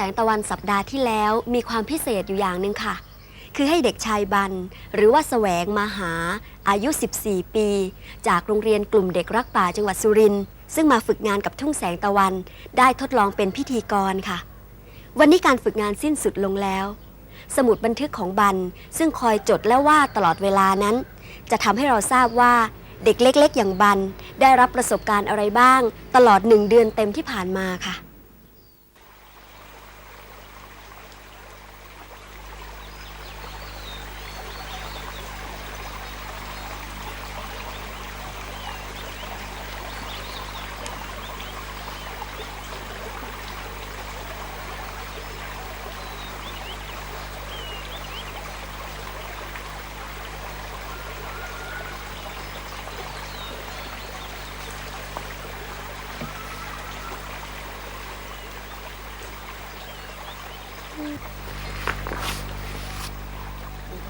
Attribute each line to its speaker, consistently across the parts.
Speaker 1: งแสงตะวันสั
Speaker 2: ปดาห์ที่แล้วมีความพิเศษอยู่อย่างหนึ่งค่ะ คือให้เด็กชายบัน หรือว่าแสวงมาหาอายุ 14 ปี จากโรงเรียนกลุ่มเด็กรักป่าจังหวัดสุรินทร์ซึ่งมาฝึกงานกับทุ่งแสงตะวัน ได้ทดลองเป็นพิธีกรค่ะ วันนี้การฝึกงานสิ้นสุดลงแล้ว สมุดบันทึกของบัน ซึ่งคอยจดและว่าตลอดเวลานั้น จะทำให้เราทราบว่าเด็กเล็ก ๆ อย่างบัน ได้รับประสบการณ์อะไรบ้าง ตลอดหนึ่งเดือนเต็มที่ผ่านมาค่ะ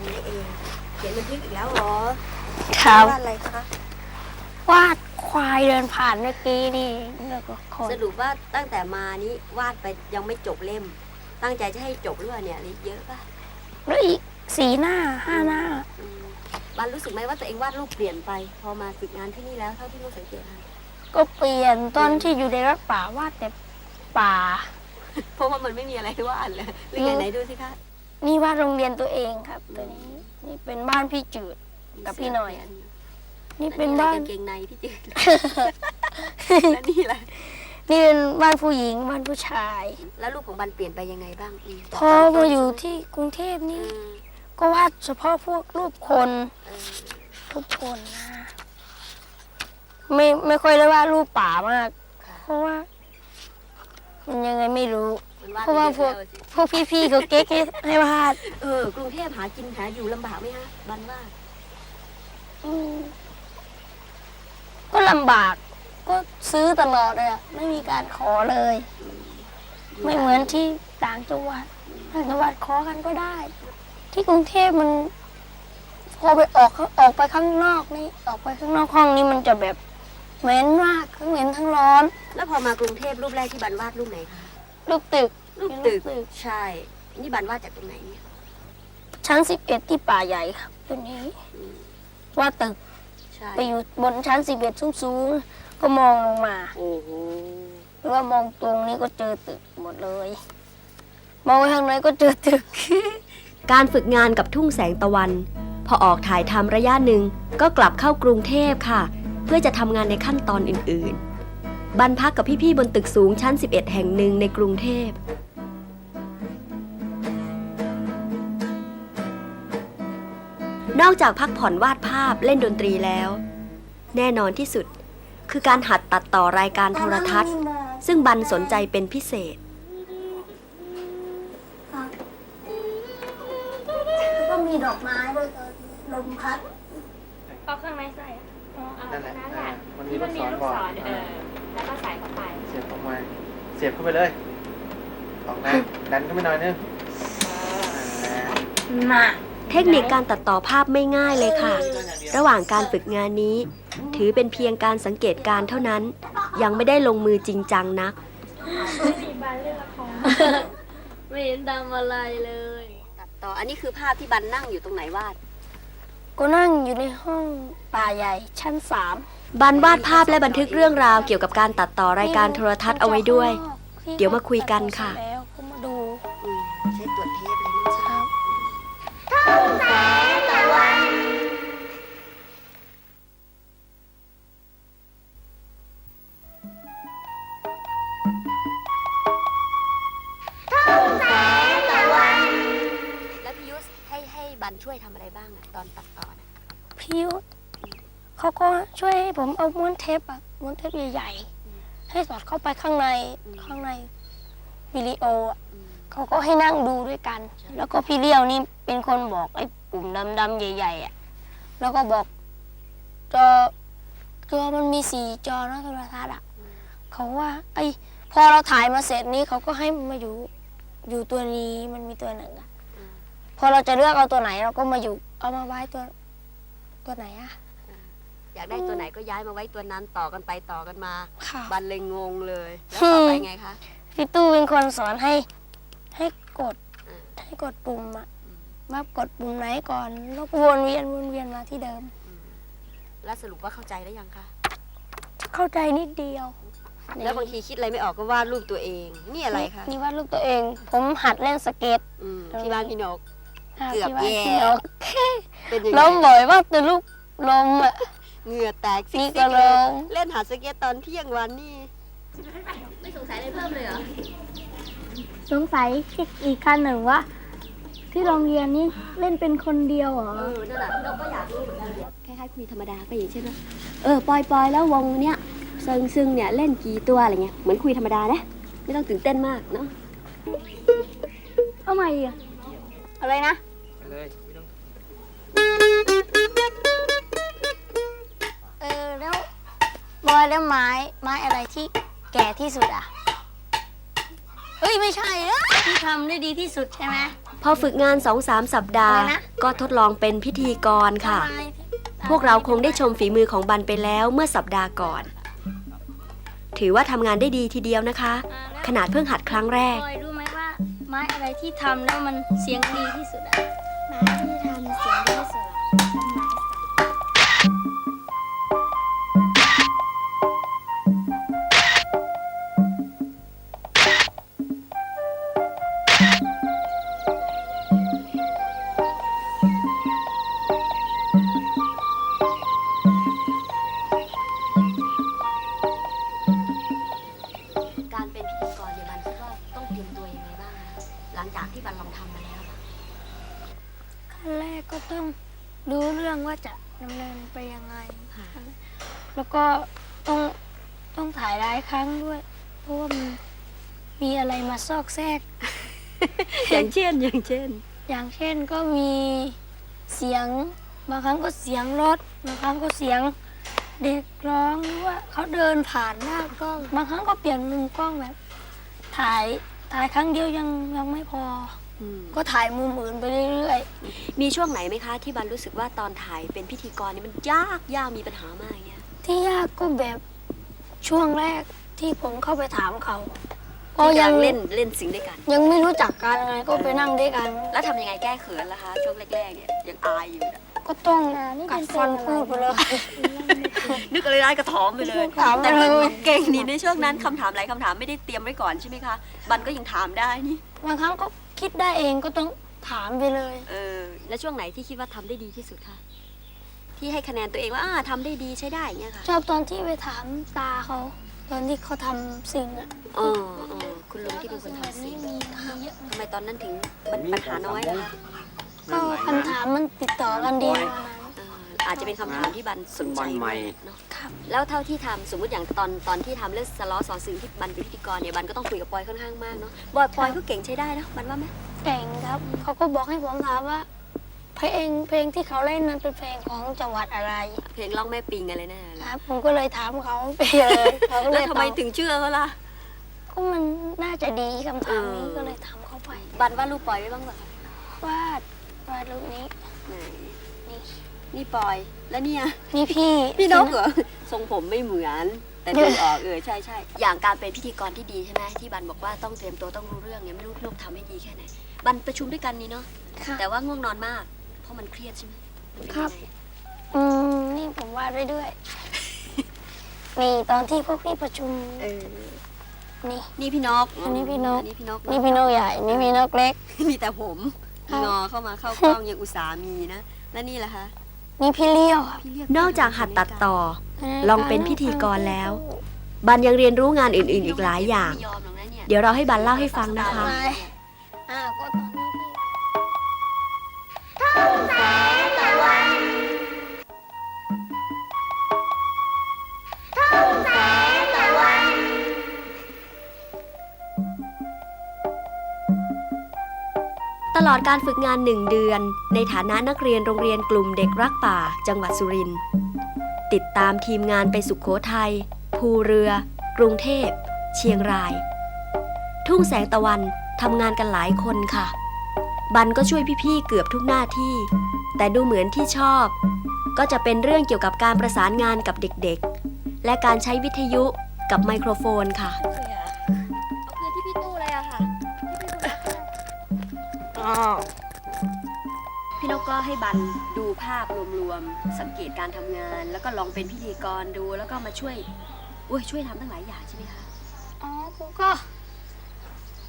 Speaker 2: นี่เอง เขียนบันทึกอีกแล้วเหรอ
Speaker 3: ครับ
Speaker 2: วาดอะไรคะ
Speaker 3: วาดควายเดินผ่านเมื่อกี้นี่เองแล้วก็คน
Speaker 2: สรุปว่าตั้งแต่มานี้วาดไปยังไม่จบเล่ม ตั้งใจจะให้จบหรือเปล่าเนี่ยหรือเยอะป่ะ
Speaker 3: แล้วอีกสีหน้าห้าหน้า
Speaker 2: อืมบันรู้สึกไหมว่าตัวเองวาดรูปเปลี่ยนไป พอมาฝึกงานที่นี่แล้วเท่าที่ลูกสังเกตนะ
Speaker 3: ก็เปลี่ยนตอนที่อยู่ในรักป่าวาดแต่ป่า
Speaker 2: เพราะว่ามันไม่มีอะไรให้วาดเลยหรือไงไหนดูสิคะ
Speaker 3: นี่วาดโรงเรียนตัวเองครับตัวนี้ นี่เป็นบ้านพี่จืดกับพี่หน่อย นี่เป็นบ้าน
Speaker 2: กางเกงในที่จืดแล้วนี่แหละ
Speaker 3: นี่เป็นบ้านผู้หญิงบ้านผู้ชาย
Speaker 2: แล้วรูปของบันเปลี่ยนไปยังไงบ้างม
Speaker 3: พอมาอยู่ที่กรุงเทพ
Speaker 2: เอ
Speaker 3: นี่
Speaker 2: อ
Speaker 3: ก็วาดเฉพาะพวกรูปคน
Speaker 2: เออ
Speaker 3: ทุกคนนะไม่ไม่ค่อยได้วาดรูปป่ามาก
Speaker 2: ค่ะ
Speaker 3: เพราะว่า มันยังไงไม่รู้
Speaker 2: มันวาด
Speaker 3: เพราะว่า
Speaker 2: ไป
Speaker 3: พวก
Speaker 2: เยอะแล้วสิ
Speaker 3: พวกพี่ๆเขาเก๊กให้ให้วาด
Speaker 2: เออกรุงเทพหากินหาอยู่ลำบากไหมฮะบันว่า
Speaker 3: อืมก็ลำบาก ก็ซื้อตลอดเลยอะไม่มีการขอเลย ไม่เหมือนที่ต่างจังหวัดต่างจังหวัดขอกันก็ได้ ที่กรุงเทพมัน พอไปออกข้างออกไปข้างนอกนี่ ออกไปข้างนอกห้องนี่มันจะแบบเหม็นมากทั้งเหม็นทั้งร้อน
Speaker 2: แล้วพอมากรุงเทพรูปแรกที่บันวาดรูปไหนคะ
Speaker 3: ลูกตึก
Speaker 2: รูป
Speaker 3: เป็น
Speaker 2: ตึก
Speaker 3: ตึก
Speaker 2: ใช่ นี่บันวาดจากตรงไหนเนี่ย
Speaker 3: ชั้นสิบเอ็ดที่ป่าใหญ่ครับตัวนี้
Speaker 2: อืม
Speaker 3: ว่าตึก
Speaker 2: ใช่
Speaker 3: ไปอยู่บนชั้นสิบเอ็ดสูงๆก็มองลงมา
Speaker 2: โอ้โห
Speaker 3: หรือว่ามองตรงนี้ก็เจอตึกหมดเลย มองไปทางไหนก็เจอตึก
Speaker 2: การฝึกงานกับทุ่งแสงตะวัน พอออกถ่ายทำระยะหนึ่งก็กลับเข้ากรุงเทพค่ะ เพื่อจะทำงานในขั้นตอนอื่นๆ บันพักกับพี่ ๆ บนตึกสูงชั้น 11 แห่งหนึ่งในกรุงเทพ นอกจากพักผ่อนวาดภาพเล่นดนตรีแล้ว แน่นอนที่สุดคือการหัดตัดต่อรายการโทรทัศน์ ซึ่งบันสนใจเป็นพิเศษ
Speaker 3: ก็มีดอกไม้ด้วยตอนลมพัดเอาข้างในใส่อะ
Speaker 1: นั่นแหละ
Speaker 4: นั่น
Speaker 1: เอ
Speaker 4: แหละ
Speaker 1: อมันมี
Speaker 4: ที่
Speaker 1: ลู
Speaker 4: มัน
Speaker 1: กศ
Speaker 4: มี
Speaker 1: ร
Speaker 4: ลูก
Speaker 1: บอก
Speaker 4: ศรเอ
Speaker 1: เอ
Speaker 4: อ
Speaker 1: อ
Speaker 4: แล้วก็ใส่เข้าไป
Speaker 1: เสียบเข้าไปเสียบเข้าไปเลย ออกนะดันขึ้นไปหน่อยนึงนั่นแหละ
Speaker 3: มา
Speaker 2: เทคนิคการตัดต่อภาพไม่ง่ายเลยค่ะ ระหว่างการฝึกงานนี้ ถือเป็นเพียงการสังเกตการณ์เท่านั้น ยังไม่ได้ลงมือจริงจังนัก
Speaker 3: ไม่เห็นทำอะไรเลย
Speaker 2: ตัดต่ออันนี้คือภาพที่บันนั่งอยู่ตรงไหนวาด
Speaker 3: ก็นั่งอยู่ในห้องป่าใหญ่ชั้นสาม
Speaker 2: บันวาดภาพและบันทึกเรื่องราวเกี่ยวกับการตัดต่อรายการโทรทัศน์เอาไว้ด้วย เดี๋ยวมาคุยกันค่ะ
Speaker 3: บั
Speaker 5: น
Speaker 2: ช่วยทำอะไรบ้างอะตอนตัดต่อนะ
Speaker 3: พี่ยุทธเขาก็ช่วยให้ผมเอาม้วนเทปอะม้วนเทปใหญ่ๆให้สอดเข้าไปข้างในข้างในวิดีโออะเขาก็ให้นั่งดูด้วยกันแล้วก็พี่เลี้ยวนี่เป็นคนบอกไอ้ปุ่มดำๆใหญ่ๆอะแล้วก็บอกจอจอมันมีสี่จอนะโทรทัศน์อะเขาว่า ไอ้พอเราถ่ายมาเสร็จนี้เขาก็ให้มาอยู่อยู่ตัวนี้มันมีตัวหนึ่งอะ พอเราจะเลือกเอาตัวไหนเราก็มาอยู่ เอามาไว้ตัว ตัวไหนอะ
Speaker 2: อยากได้ตัวไหนก็ย้ายมาไว้ตัวนั้นต่อกันไปต่อกันมา
Speaker 3: ค่ะ
Speaker 2: บันเลยงงเลย แล้วต่อไปไงคะ
Speaker 3: พี่ตู้เป็นคนสอนให้ ให้กด
Speaker 2: อืม
Speaker 3: ให้กดปุ่มอะว่ากดปุ่มไหนก่อนแล้วก็วนเวียนวนเวียนมาที่เดิม
Speaker 2: แล้วสรุปว่าเข้าใจแล้วยังคะ
Speaker 3: เข้าใจนิดเดียว
Speaker 2: แล้วบางทีคิดอะไรไม่ออกก็วาดรูปตัวเอง นี่อะไรคะ
Speaker 3: นี่วาดรูปตัวเอง ผมหัดเล่นสเก็ต
Speaker 2: อืมที่บ้านพี่นก
Speaker 3: อ่า
Speaker 2: เกือบ
Speaker 3: ที่บ้าน
Speaker 2: แย่
Speaker 3: พี่นก
Speaker 2: เป็นยังไง
Speaker 3: ล้มบ่อยมากแต่ลูกลมอะ
Speaker 2: เหงื่อแตกซิ
Speaker 3: นี่
Speaker 2: ก
Speaker 3: ก็
Speaker 2: ๆเลย
Speaker 3: ลง
Speaker 2: เล่นหาสเก็ตตอนเที่ยงวันนี่ไม่สงสัยอะไรเพิ่มเลยเหรอ
Speaker 6: สงสัยอีกคันหนึ่งว่า ที่โรงเรียนนี่เล่นเป็นคนเดียวเหรอ
Speaker 2: เออ นั่นแหละเราก็อยากรู้เหมือนกันคล้ายๆคุยธรรมดาก็อย่างเช่นว่าเออ ปอยปอยแล้ววงเนี้ยซึงซึงเนี่ยเล่นกี่ตัวอะไรเงี้ย เหมือนคุยธรรมดานะ ไม่ต้องตื่นเต้นมากเนาะ
Speaker 6: เอาใหม่อีกอะ
Speaker 3: อะไรนะ
Speaker 1: ไป เลยไม่ต้อง
Speaker 3: เออแล้วบอยแล้วไม้ไม้อะไรที่แก่ที่สุดอะเฮ้ย ไม่ใช่อะที่ทำได้ดีที่สุดใช่ไหม
Speaker 2: พอฝึกงาน2-3สัปดาห์
Speaker 3: อะไรนะ
Speaker 2: ก็ทดลองเป็นพิธีกรค่ะ
Speaker 3: ไม้ที่
Speaker 2: พวกเราคงได้ชมฝีมือของบันไปแล้วเมื่อสัปดาห์ก่อน ถือว่าทำงานได้ดีทีเดียวนะคะ
Speaker 3: อ่าแล้ว
Speaker 2: ขนาดเพิ่งหัดครั้งแรก
Speaker 3: บอยรู้ไหมว่า ไม้อะไรที่ทำแล้วมันเสียงดีที่สุดอะ ครั้งด้วย เพราะว่ามันมีอะไรมาซอกแทรก
Speaker 2: อย่างเช่นอย่างเช่น
Speaker 3: อย่างเช่นก็มีเสียง บางครั้งก็เสียงรถ บางครั้งก็เสียงเด็กร้องหรือว่าเขาเดินผ่านหน้ากล้อง บางครั้งก็เปลี่ยนมุมกล้องแบบ ถ่ายถ่ายครั้งเดียวยังยังไม่พอก็ถ่ายมุมอื่นไปเรื่อย
Speaker 2: มีช่วงไหนไหมคะที่บันรู้สึกว่าตอนถ่ายเป็นพิธีกรนี่มันยากยากมีปัญหามากอย่างเงี้ย
Speaker 3: ๆ ที่ยากก็แบบช่วงแรก ที่ผมเข้าไปถามเขา ก็
Speaker 2: ที่
Speaker 3: ยั
Speaker 2: ยังงเล่นเล่นสิ่งด้วยกัน
Speaker 3: ยังไม่รู้จักกันไงก็ไปนั่งด้วยกัน
Speaker 2: แล้วทำยังไงแก้เขินล่ะคะช่วงแรกๆเนี่ยยังอายอยู่นะ
Speaker 3: ก็ต้องกัดฟันพูดไปเลย
Speaker 2: นึกอะไรได้กระถอมไปเลย
Speaker 3: ถามไป
Speaker 2: แต่
Speaker 3: เล
Speaker 2: มัน
Speaker 3: ย
Speaker 2: เก่งนี่ในช่วงนั้นคำถามหลายคำถามไม่ได้เตรียมไว้ก่อนใช่ไหมคะบันก็ยังถามได้นี่
Speaker 3: บางครั้งก็คิดได้เองก็ต้องถามไปเลย
Speaker 2: เออแล้วช่วงไหนที่คิดว่าทำได้ดีที่สุดคะที่ให้คะแนนตัวเองว่าอ่าทำได้ดีใช้ได้อย่างเงี้ยค่ะ
Speaker 3: ชอบตอนที่ไปถามตาเขา ตอนที่เขาทำสิ่งอะ
Speaker 2: อ๋ออ๋อคุณลุงที่เป็นคนทำสิ่ง
Speaker 3: มีมีเยอะ
Speaker 2: ทำไมตอนนั้นถึงมันปัญหาน้อยล่ะคะ
Speaker 3: ก็คำถามมันติดต่อกันดีวันนั้น
Speaker 2: เอ่ออาจจะเป็นคำถามที่บันสนใจ
Speaker 1: บันใหม่
Speaker 2: เนาะแล้วเท่าที่ทำสมมติอย่างตอนตอนที่ทำเรื่องสล้อสอซึงที่บันเป็นพิธีกรเนี่ยบันก็ต้องคุยกับปอยค่อนข้างมากเนาะบอยปอยก็เก่งใช้ได้นะบันว่าไหม
Speaker 3: เก่งครับ เขาก็บอกให้ผมถามว่าภ เพลงเพลงที่เขาเล่นนั้นเป็นเพลงของจังหวัดอะไร
Speaker 2: เพลงร้องแม่ปิงอะไรนั่น
Speaker 3: ค
Speaker 2: น่ะ
Speaker 3: รับ ผมก็เลยถามเขาไปเลยเขาก็เล
Speaker 2: แล้ว
Speaker 3: ย
Speaker 2: ทำ
Speaker 3: ต
Speaker 2: ไม
Speaker 3: อบ
Speaker 2: ถึงเชื่อเขาล่ะ
Speaker 3: ก็มันน่าจะดีคำถามนี้
Speaker 2: เออ
Speaker 3: ก็เลยถามเขาไป
Speaker 2: บันว่าลูกปอยไว้บ้างป่ะ
Speaker 3: วาดวาดรูปนี้
Speaker 2: ไหน
Speaker 3: นี่
Speaker 2: นี่ปอย แล้วเนี่ย
Speaker 3: นี่พี่
Speaker 2: พี่นกเหรอทรงผมไม่เหมือน แต่ดูออกเออใช่ใช่อย่างการเป็นพิธีกรที่ดีใช่ไหมที่บันบอกว่าต้องเตรียมตัวต้องรู้เรื่องเนี่ยไม่รู้พี่นกทำให้ดีแค่ไหนบันประชุมด้วยกันนี่เนาะ
Speaker 3: ค่ะ
Speaker 2: แต่ว่าง่วงนอนมากเพ ราะมันเครียดใช่ไหมมันเป็น
Speaker 3: ครับ
Speaker 2: ยังไง
Speaker 3: อืมนี่ผมวาดไว้ด้วยนี่ตอนที่พวกพี่ประชุม
Speaker 2: เออ
Speaker 3: นี่
Speaker 2: นี่พี่นก
Speaker 3: อันนี้พี่นก
Speaker 2: อันนี้พี่นก
Speaker 3: นี่พี่นกใหญ่ นี่พี่นกเล็ก
Speaker 2: มีแต่ผม
Speaker 3: ครับ
Speaker 2: งอเข้ามาเข้ากล้องยังอุตส่าห์มีนะ และนี่ล่ะคะ
Speaker 3: นี่พี่เลี้ยวครับ
Speaker 2: พี่เรีย
Speaker 4: นอกจากหัดตัดต่อ ลองเป็นพิธีกรแล้ว บันยังเรียนรู้งานอื่นๆ อีกหลายอย่าง
Speaker 2: ไม่ยอมหรอกนะเนี่ย
Speaker 4: เดี๋ยวเราให้บันเล่าให้ฟังนะคะ
Speaker 3: ไปอ่าก็ตอนนี้
Speaker 4: ตลอดการฝึกงานหนึ่งเดือน ในฐานะนักเรียนโรงเรียนกลุ่มเด็กรักป่า จังหวัดสุรินทร์ติดตามทีมงานไปสุขโขทัย ภูเรือ กรุงเทพ เชียงราย ทุ่งแสงตะวันทำงานกันหลายคนค่ะ บันก็ช่วยพี่ๆเกือบทุกหน้าที่ แต่ดูเหมือนที่ชอบ ก็จะเป็นเรื่องเกี่ยวกับการประสานงานกับเด็กๆ และการใช้วิทยุกับไมโครโฟนค่ะ
Speaker 2: เอาคืนที่พี่ตู้เลยอะค่ะ
Speaker 3: อ๋อ
Speaker 2: พี่นกก็ให้บันดูภาพรวมๆ สังเกตการทำงาน แล้วก็ลองเป็นพิธีกรดูแล้วก็มาช่วยอุ้ยช่วยทำตั้งหลายอย่างใช่ไหมคะ
Speaker 3: อ๋อกูก็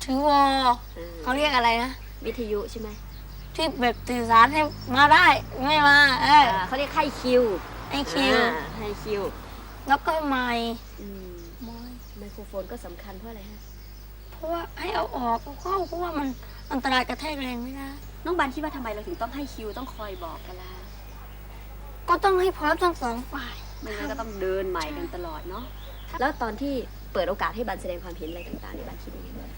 Speaker 3: ถือวอ
Speaker 2: เออ
Speaker 3: เขาเรียกอะไรนะ
Speaker 2: วิทยุใช่ไหม
Speaker 3: ที่แบบสื่อสารให้มาได้ ไม่มา เออ
Speaker 2: อ่าเขาเรียกให้คิว
Speaker 3: ไอคิว
Speaker 2: อ่าให้คิว
Speaker 3: แล้วก็ไมค์
Speaker 2: อืม
Speaker 3: ไมค์
Speaker 2: ไมโครโฟนก็สำคัญเพราะอะไรฮะ
Speaker 3: เพราะว่าให้เอาออกเอาเข้าเพราะว่ามันอันตรายกระแทกแรงไม่ได้
Speaker 2: น้องบันคิดว่าทำไมเราถึงต้องให้คิวต้องคอยบอกกันล่ะ
Speaker 3: ก็ต้องให้พร้อมทั้งสองฝ่าย
Speaker 2: ไม่งั้นก็ต้องเดินใหม่กันตลอดเนาะ แล้วตอนที่เปิดโอกาสให้บันแสดงความเห็นอะไรต่างๆนี่บันคิดยังไงบ้าง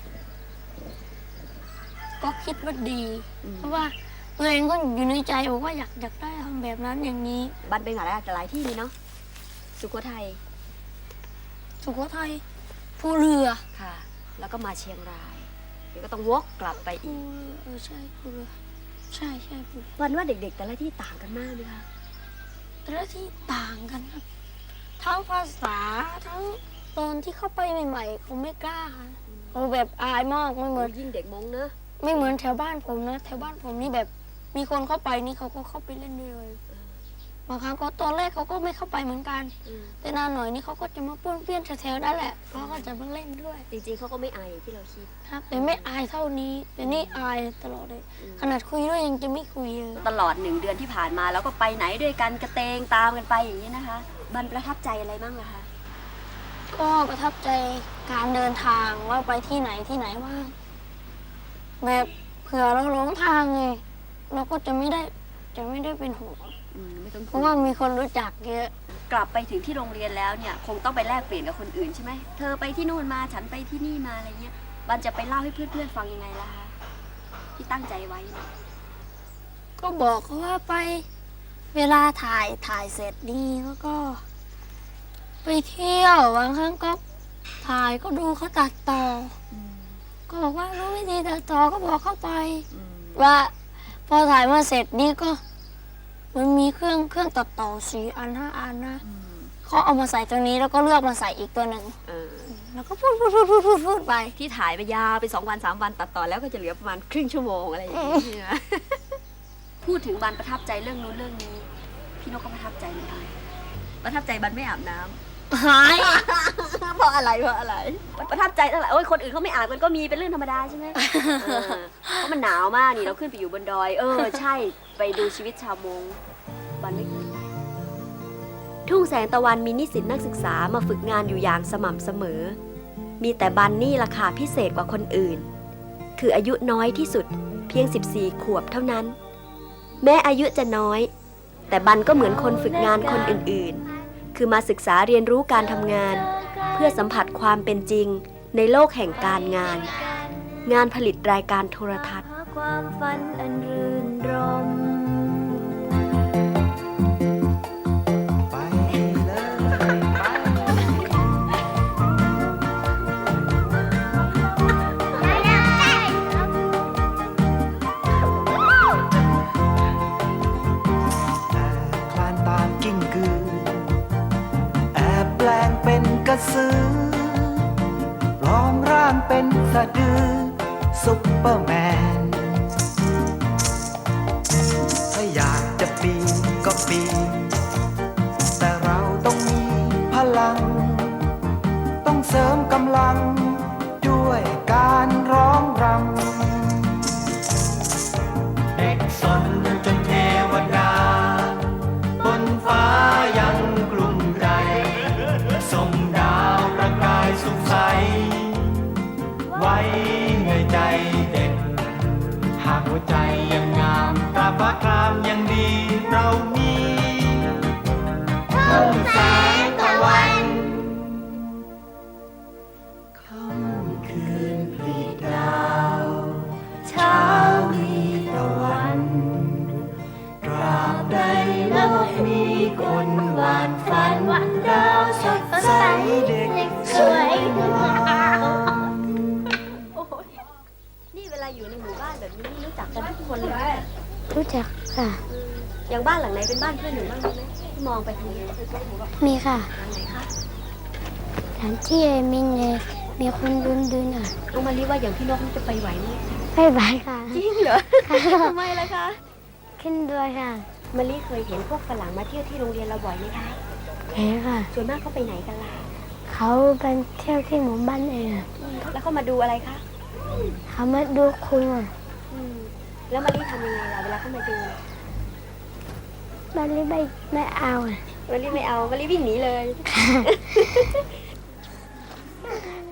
Speaker 3: ก็คิดว่าดี
Speaker 2: อืม
Speaker 3: เพราะว่าตัวเองก็อยู่ในใจบอกว่าอยากอยากได้ทำแบบนั้นอย่างนี้
Speaker 2: บันเป็นหลายหลายที่นี่เนาะสุโขทัย
Speaker 3: สุโขทัยภูเรือ
Speaker 2: ค่ะ แล้วก็มาเชียงราย เดี๋ยวก็ต้องวกกลับไป
Speaker 3: ภู
Speaker 2: อีก
Speaker 3: เรือเออใช่ภูเรือใช่ใช่ภูเรือ
Speaker 2: วันว่าเด็ก ๆ แต่ละที่ต่างกันมากเลยค่ะ
Speaker 3: แต่ละที่ต่างกันครับทั้งภาษาทั้งตอนที่เข้าไปใหม่ๆเขาไม่กล้าเขาแบบอายมากไม่เหมือน
Speaker 2: ยิ่งเด็กมงเนอะ
Speaker 3: ไม่เหมือนแถวบ้านผมนะแถวบ้านผมนี่แบบ มีคนเข้าไปนี่เขาก็เข้าไปเล่นด้วยเลยบางครั้งก็ตอนแรกเขาก็ไม่เข้าไปเหมือนกัน
Speaker 2: อืม
Speaker 3: แต่นานหน่อยนี่เขาก็จะมาป้วนเปี้ยนแถวๆนั่นแหละเขาก็จะมาเล่นด้วย
Speaker 2: จริงๆเขาก็ไม่อายอย่างที่เราคิด
Speaker 3: ครับแต่ไม่อายเท่านี้แต่นี่อายตลอดเลย
Speaker 2: อืม
Speaker 3: ขนาดคุยด้วยยังจะไม่คุยเลย
Speaker 2: ตลอดหนึ่งเดือนที่ผ่านมาแล้วก็ไปไหนด้วยกันกระเตงตามกันไปอย่างนี้นะคะ บันประทับใจอะไรบ้างล่ะคะ
Speaker 3: ก็ประทับใจการเดินทางว่าไปที่ไหนที่ไหนว่าง แบบเผื่อเราหลงทางไงเราก็จะไม่ได้จะไม่ได้เป็นห่วง
Speaker 2: อืมไม่ต้อง
Speaker 3: เพ
Speaker 2: พู
Speaker 3: ราะ
Speaker 2: ด
Speaker 3: ว่ามีคนรู้จักเยอะ
Speaker 2: กลับไปถึงที่โรงเรียนแล้วเนี่ย คงต้องไปแลกเปลี่ยนกับคนอื่นใช่ไหมเธอไปที่นู่นมาฉันไปที่นี่มาอะไรเงี้ยบันจะไปเล่าให้เพื่อนๆฟังยังไงล่ะคะที่ตั้งใจไว้เนี่ย
Speaker 3: ก็บอกเขาว่าไปเวลาถ่ายถ่ายเสร็จนี่แล้วก็ ไปเที่ยวบางครั้งก็ถ่ายก็ดูเขาตัดต่ออ ก็บอกว่ารู้วิธีตัดต่อก็บอกเข้าไป
Speaker 2: อืม
Speaker 3: ว่า พอถ่ายมาเสร็จนี่ก็ มันมีเครื่องเครื่องตัดต่อสีอันห้าอันนะ
Speaker 2: อืม
Speaker 3: เขาเอามาใส่ตรงนี้แล้วก็เลือกมาใส่อีกตัวหนึ่ง
Speaker 2: เออ
Speaker 3: แล้วก็พูดพูดพูดพูดพูดพูดไป
Speaker 2: ที่ถ่ายไปยาวไปสองวันสามวันตัดต่อแล้วก็จะเหลือประมาณครึ่งชั่วโมงอะไรอย่างนี้ใช่ไหมพูดถึงบันประทับใจเรื่องนู้นเรื่องนี้ พี่นกก็ประทับใจเหมือนกันประทับใจบันไม่อาบน้ำ
Speaker 3: หาย
Speaker 2: เพราะอะไรเพราะอะไร มันประทับใจเท่าไหร่โอ้ยคนอื่นเขาไม่อาบมันก็มีเป็นเรื่องธรรมดาใช่ไหมเออเพราะมันหนาวมากนี่เราขึ้นไปอยู่บนดอย เออ ใช่ไปดูชีวิตชาวมงบันไม่เคยไป
Speaker 4: ทุ่งแสงตะวันมีนิสิตนักศึกษามาฝึกงานอยู่อย่างสม่ำเสมอ มีแต่บันนี่ราคาพิเศษกว่าคนอื่น คืออายุน้อยที่สุดเพียง 14 ขวบเท่านั้น แม้อายุจะน้อย แต่บันก็เหมือนคนฝึกงานคนอื่นๆ คือมาศึกษาเรียนรู้การทำงาน เพื่อสัมผัสความเป็นจริง ในโลกแห่งการงาน งานผลิตรายการโทรทัศน์
Speaker 1: กำลัง ด้วยการร้องรำเด็กสนจนเทวดา บนฟ้ายังกลุ่มใจส่งดาวประกายสุขใส ไว้ในใจเด็ก หากหัวใจยังงามตาฟ้าครามยังดีเรามีทุ่งแส เป็
Speaker 2: นบ้านเพื่อนหนูบ้างไหมที่มองไปทางนี้
Speaker 5: มีค่ะ
Speaker 2: หลังไหนคะ
Speaker 5: ฐานที่มีเนมีคนดุนดุนอะ
Speaker 2: น้องมารีว่าอย่างพี่นกนี่จะไปไหวไหม
Speaker 5: ไม่ไหวค่ะ
Speaker 2: จริงเหรอทำไมล่ะคะ
Speaker 5: ขึ้นด้วยค่ะ
Speaker 2: มารีเคยเห็นพวกฝรั่งมาเที่ยวที่โรงเรียนเราบ่อยไหมคะ
Speaker 5: เห็นค่ะ
Speaker 2: ส่วนมากเขาไปไหนกันล่ะ
Speaker 5: เขาไปเที่ยวที่หมู่บ้านเองอะ
Speaker 2: แล้วเขามาดูอะไรคะ
Speaker 5: เขามาดูคุณอะ
Speaker 2: อืมแล้วมารีทำยังไงล่ะเวลาเขามาดู
Speaker 5: บ้านนี้ไม่ไม่เอาอะ
Speaker 2: มารีไม่เอามารีวิ่งหนีเลย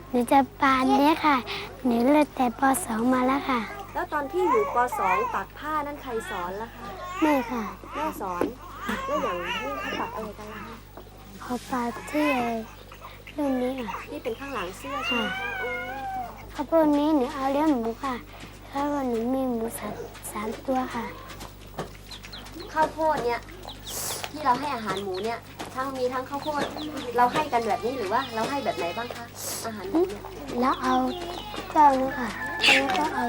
Speaker 5: หนูจะปานเนี้ยค่ะ หนูเลิกแต่ปสองมาแล้วค่ะ
Speaker 2: แล้วตอนที่อยู่ป .2 ปักผ้านั่นใครสอนล่ะคะ
Speaker 5: ไม่ค่ะ
Speaker 2: แม่สอนแล้วอย่างนี้เขาปักอะไรกันล่ะคะ
Speaker 5: ขอปาที่รุ่นนี้อะ
Speaker 2: นี่เป็นข้างหลังเสื้อใช่ไหมคะโอ้
Speaker 5: ข้าวโพดนี้หนูเอาเลี้ยงหมูค่ะแล้ววันหนูมีหมูสามสามตัวค่ะ
Speaker 2: ข้าวโพดเนี่ยที่เราให้อาหารหมูเนี่ย ทั้งมีทั้งข้าวโพดเราให้กันแบบนี้หรือว่าเราให้แบบไหนบ้างคะอาหารหมูเนี่ย
Speaker 5: แล้วเอาเจ้าค่ะแล้วก็เอา